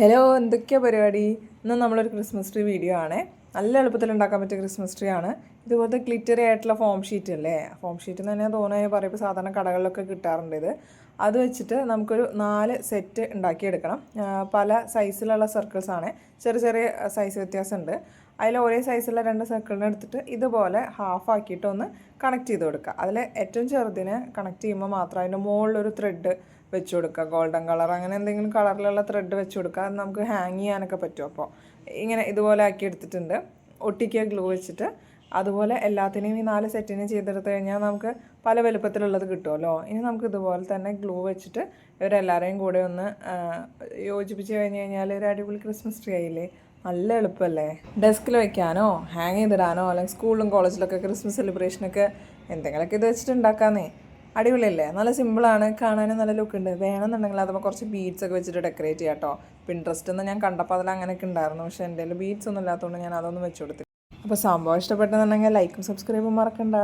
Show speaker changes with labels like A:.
A: Hello എന്തൊക്കെയാണ് പരിപാടി? ഇന്ന് നമ്മളൊരു ക്രിസ്മസ് ട്രീ വീഡിയോ ആണേ. നല്ല എളുപ്പത്തിൽ ഉണ്ടാക്കാൻ പറ്റിയ ക്രിസ്മസ് ട്രീ ആണ്. ഇതുപോലത്തെ ഗ്ലിറ്ററി ആയിട്ടുള്ള ഫോം ഷീറ്റ് അല്ലേ? ഫോം ഷീറ്റ് എന്ന് തന്നെ തോന്നുന്നത് പറയുമ്പോൾ സാധാരണ കടകളിലൊക്കെ കിട്ടാറുണ്ട് ഇത്. അത് വെച്ചിട്ട് നമുക്കൊരു നാല് സെറ്റ് ഉണ്ടാക്കിയെടുക്കണം. പല സൈസിലുള്ള സർക്കിൾസ് ആണ്. ചെറിയ ചെറിയ സൈസ് വ്യത്യാസമുണ്ട്. അതിൽ ഒരേ സൈസുള്ള രണ്ട് സർക്കിളിനെ എടുത്തിട്ട് ഇതുപോലെ ഹാഫ് ആക്കിയിട്ട് ഒന്ന് കണക്ട് ചെയ്ത് കൊടുക്കുക. അതിൽ ഏറ്റവും ചെറുതിനെ കണക്ട് ചെയ്യുമ്പോൾ മാത്രം അതിന്റെ മുകളിലൊരു ത്രെഡ് വെച്ച് കൊടുക്കുക. ഗോൾഡൻ കളർ അങ്ങനെ എന്തെങ്കിലും കളറിലുള്ള ത്രെഡ് വെച്ച് കൊടുക്കുക. അത് നമുക്ക് ഹാങ് ചെയ്യാനൊക്കെ പറ്റും. അപ്പോൾ ഇങ്ങനെ ഇതുപോലെ ആക്കി എടുത്തിട്ടുണ്ട്. ഒട്ടിക്കുക ഗ്ലൂ വെച്ചിട്ട് അതുപോലെ എല്ലാത്തിനെയും ഈ നാല് സെറ്റിനെ ചെയ്തെടുത്ത് കഴിഞ്ഞാൽ നമുക്ക് പല വലുപ്പത്തിലുള്ളത് കിട്ടുമല്ലോ. ഇനി നമുക്ക് ഇതുപോലെ തന്നെ ഗ്ലൂ വെച്ചിട്ട് ഇവരെല്ലാവരെയും കൂടെ ഒന്ന് യോജിപ്പിച്ച് കഴിഞ്ഞ് കഴിഞ്ഞാൽ ഒരു അടിപൊളി ക്രിസ്മസ് ട്രീ ആയില്ലേ? നല്ല എളുപ്പമല്ലേ ഡെസ്കിൽ വെക്കാനോ ഹാങ് ചെയ്തിടാനോ അല്ലെങ്കിൽ സ്കൂളിലും കോളേജിലൊക്കെ ക്രിസ്മസ് സെലിബ്രേഷനൊക്കെ എന്തെങ്കിലുമൊക്കെ ഇത് വെച്ചിട്ട് ഉണ്ടാക്കാന്നേ. അടിപൊളിയല്ലേ? നല്ല സിമ്പിളാണ്. കാണാനും നല്ല ലുക്ക് ഉണ്ട് വേണമെന്നുണ്ടെങ്കിൽ അതുമ്പോൾ കുറച്ച് ബീഡ്സ് ഒക്കെ വെച്ചിട്ട് ഡെക്കറേറ്റ് ചെയ്യാം കേട്ടോ. പിൻട്രസ്റ്റ് എന്ന് ഞാൻ കണ്ടപ്പോൾ അതിൽ അങ്ങനെയൊക്കെ ഉണ്ടായിരുന്നു. പക്ഷേ എന്റെ ബീഡ്സ് ഒന്നും ഇല്ലാത്തതുകൊണ്ട് ഞാൻ അതൊന്നും വെച്ച് അപ്പോൾ സംഭവം ഇഷ്ടപ്പെട്ടെന്നുണ്ടെങ്കിൽ ലൈക്കും സബ്സ്ക്രൈബും മറക്കണ്ട.